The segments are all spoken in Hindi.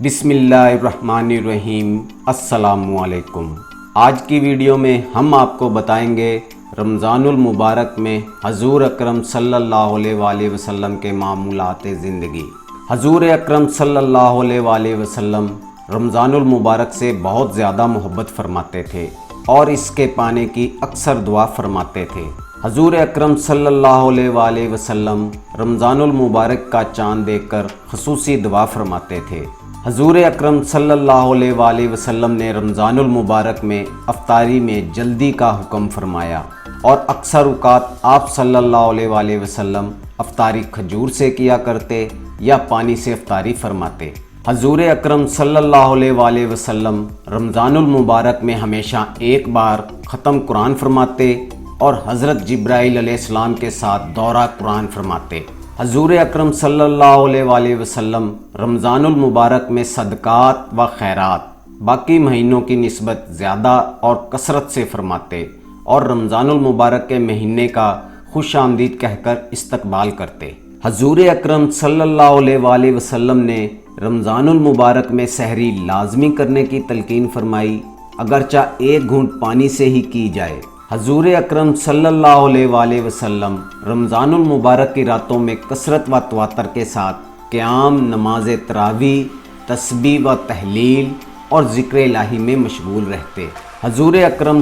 बिस्मिल्लाहिर्रहमानिर्रहीम। अस्सलामुअलैकुम। आज की वीडियो में हम आपको बताएँगे रमज़ानुल मुबारक में हजूर अकरम सल्लल्लाहु अलैहि वसल्लम के मामूलात ज़िंदगी। हजूर अकरम सल्लल्लाहु अलैहि वसल्लम रमज़ानुल मुबारक से बहुत ज़्यादा मोहब्बत फरमाते थे और इसके पाने की अक्सर दुआ फरमाते थे। हजूर अकरम सल्लल्लाहु अलैहि वसल्लम रमज़ानुल मुबारक का चाँद देखकर खसूसी दुआ फरमाते थे। हजूर अक्रम अलैहि वसल्लम ने रमज़ानुल मुबारक में अफ्तारी में जल्दी का हुक्म फरमाया और अक्सर अवकात आप अलैहि वसल्लम अफ्तारी खजूर से किया करते या पानी से अफ्तारी फरमाते। हजूर अक्रम सल्लल्लाहु अलैहि वसल्लम रमज़ानुल मुबारक में हमेशा एक बार ख़त्म कुरान फरमाते और हज़रत जब्राईल के साथ दौरा कुरान फरमाते। हजूर अक्रम वसल्लम रमज़ानुल मुबारक में सदक़ात व खैरात बाकी महीनों की नस्बत ज़्यादा और कसरत से फरमाते और रमज़ानुल मुबारक के महीने का खुश आमदीद कहकर इस्तकबाल करते। हजूर अक्रम वसल्लम ने रमज़ानुल मुबारक में सहरी लाजमी करने की तलकीन फरमाई, अगरचा एक घूंट पानी से ही की जाए। हजूर अक्रम वसल्लम रमज़ानुल मुबारक की रातों में कसरत व तवातर के साथ क़्याम, नमाज़ तरावी तस्बी व तहलील और ज़िक्र लाही में मशगूल रहते। हजूर अक्रम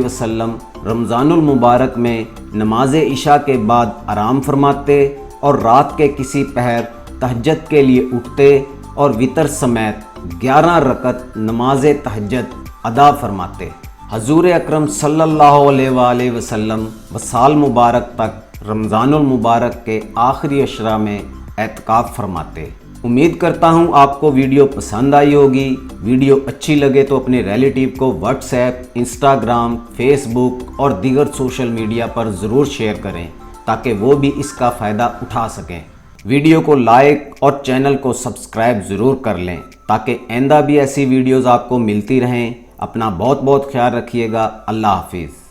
वसल्लम रमज़ानुल मुबारक में नमाज़ इशा के बाद आराम फरमाते और रात के किसी पहर तहजद के लिए उठते और वितर समेत ग्यारह रकत नमाज़ तहजद अदा फरमाते। हजूर अक्रम सल्लल्लाहु वसल्लम साल मुबारक तक रमज़ानुल मुबारक के आखिरी अशरा में एतकाफ़ फरमाते उम्मीद करता हूँ आपको वीडियो पसंद आई होगी। वीडियो अच्छी लगे तो अपने रिलेटिव को व्हाट्सएप इंस्टाग्राम फेसबुक और दीगर सोशल मीडिया पर ज़रूर शेयर करें, ताकि वो भी इसका फ़ायदा उठा सकें। वीडियो को लाइक और चैनल को सब्सक्राइब ज़रूर कर लें, ताकि आइंदा भी ऐसी वीडियोज़ आपको मिलती रहें। अपना बहुत बहुत ख्याल रखिएगा। अल्लाह हाफिज़।